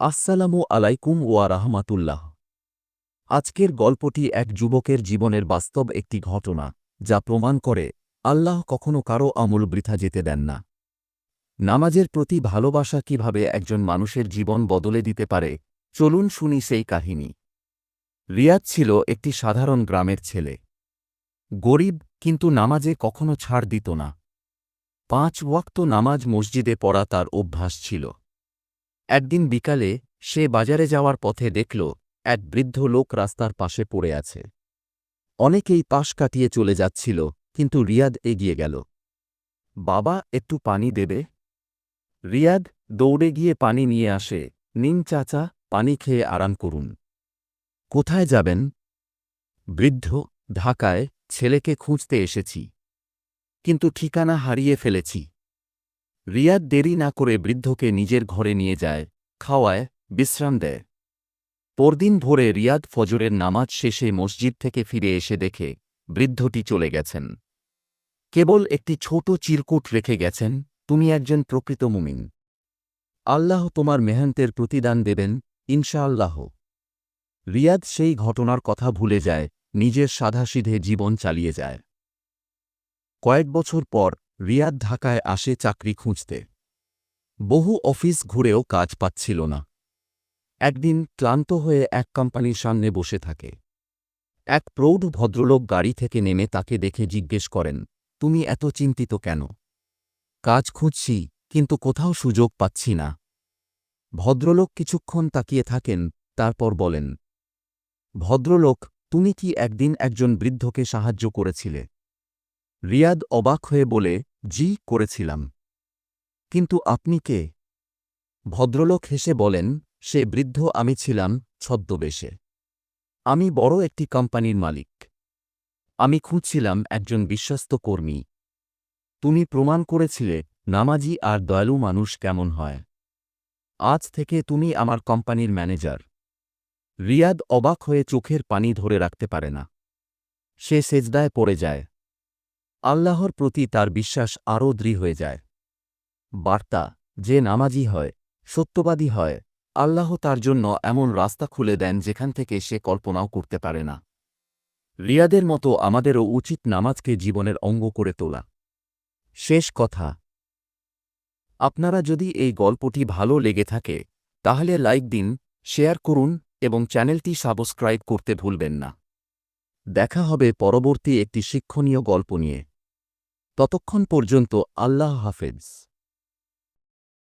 আসসালামু আলাইকুম ওয়া রাহমাতুল্লাহ। আজকের গল্পটি এক যুবকের জীবনের বাস্তব একটি ঘটনা, যা প্রমাণ করে, আল্লাহ কখনো কারও আমল বৃথা যেতে দেন না। নামাজের প্রতি ভালোবাসা কীভাবে একজন মানুষের জীবন বদলে দিতে পারে, চলুন শুনি সেই কাহিনী। রিয়াদ ছিল একটি সাধারণ গ্রামের ছেলে। গরিব, কিন্তু নামাজে কখনো ছাড় দিত না। পাঁচ ওয়াক্ত নামাজ মসজিদে পড়া তার অভ্যাস ছিল। একদিন বিকালে সে বাজারে যাওয়ার পথে দেখল, এক বৃদ্ধ লোক রাস্তার পাশে পড়ে আছে। অনেকেই পাশ কাটিয়ে চলে যাচ্ছিল, কিন্তু রিয়াদ এগিয়ে গেল। বাবা, একটু পানি দেবে? রিয়াদ, দৌড়ে গিয়ে পানি নিয়ে আসে। নিন চাচা, পানি খেয়ে আরাম করুন। কোথায় যাবেন? বৃদ্ধ, ঢাকায়, ছেলেকে খুঁজতে এসেছি। কিন্তু ঠিকানা হারিয়ে ফেলেছি। রিয়াদ দেরি না করে বৃদ্ধকে নিজের ঘরে নিয়ে যায়, খাওয়ায়, বিশ্রাম দেয়। পরদিন ভোরে রিয়াদ ফজরের নামাজ শেষে মসজিদ থেকে ফিরে এসে দেখে বৃদ্ধটি চলে গেছেন। কেবল একটি ছোট চিরকুট রেখে গেছেন, তুমি একজন প্রকৃত মুমিন। আল্লাহ তোমার মেহান্তের প্রতিদান দেবেন, ইনশাআল্লাহ। রিয়াদ সেই ঘটনার কথা ভুলে যায়, নিজের সাধাসিধে জীবন চালিয়ে যায়। কয়েক বছর পর রিয়াদ ঢাকায় আসে চাকরি খুঁজতে। বহু অফিস ঘুরেও কাজ পাচ্ছিল না। একদিন ক্লান্ত হয়ে এক কোম্পানির সামনে বসে থাকে। এক প্রৌঢ় ভদ্রলোক গাড়ি থেকে নেমে তাকে দেখে জিজ্ঞেস করেন, তুমি এত চিন্তিত কেন? কাজ খুঁজছি, কিন্তু কোথাও সুযোগ পাচ্ছি না। ভদ্রলোক কিছুক্ষণ তাকিয়ে থাকেন, তারপর বলেন, ভদ্রলোক, তুমি কি একদিন একজন বৃদ্ধকে সাহায্য করেছিলে? রিয়াদ অবাক হয়ে বলে জি, করেছিলাম। কিন্তু আপনি কে? ভদ্রলোক হেসে বলেন, সে বৃদ্ধ, আমি ছিলাম ছদ্মবেশে। আমি বড় একটি কোম্পানির মালিক। আমি খুঁজছিলাম একজন বিশ্বস্ত কর্মী। তুমি প্রমাণ করেছিলে, নামাজি আর দয়ালু মানুষ কেমন হয়। আজ থেকে তুমি আমার কোম্পানির ম্যানেজার। রিয়াদ অবাক হয়ে চোখের পানি ধরে রাখতে পারে না। সে সেজদায় পড়ে যায়। আল্লাহর প্রতি তার বিশ্বাস আরও দৃঢ় হয়ে যায়। বার্তা, যে নামাজি হয়, সত্যবাদী হয়, আল্লাহ তার জন্য এমন রাস্তা খুলে দেন যেখান থেকে সে কল্পনাও করতে পারে না। রিয়াদের মতো আমাদেরও উচিত নামাজকে জীবনের অঙ্গ করে তোলা। শেষ কথা। আপনারা যদি এই গল্পটি ভালো লেগে থাকে, তাহলে লাইক দিন, শেয়ার করুন, এবং চ্যানেলটি সাবস্ক্রাইব করতে ভুলবেন না। দেখা হবে পরবর্তী একটি শিক্ষণীয় গল্প নিয়ে। ততক্ষণ পর্যন্ত আল্লাহ হাফেজ।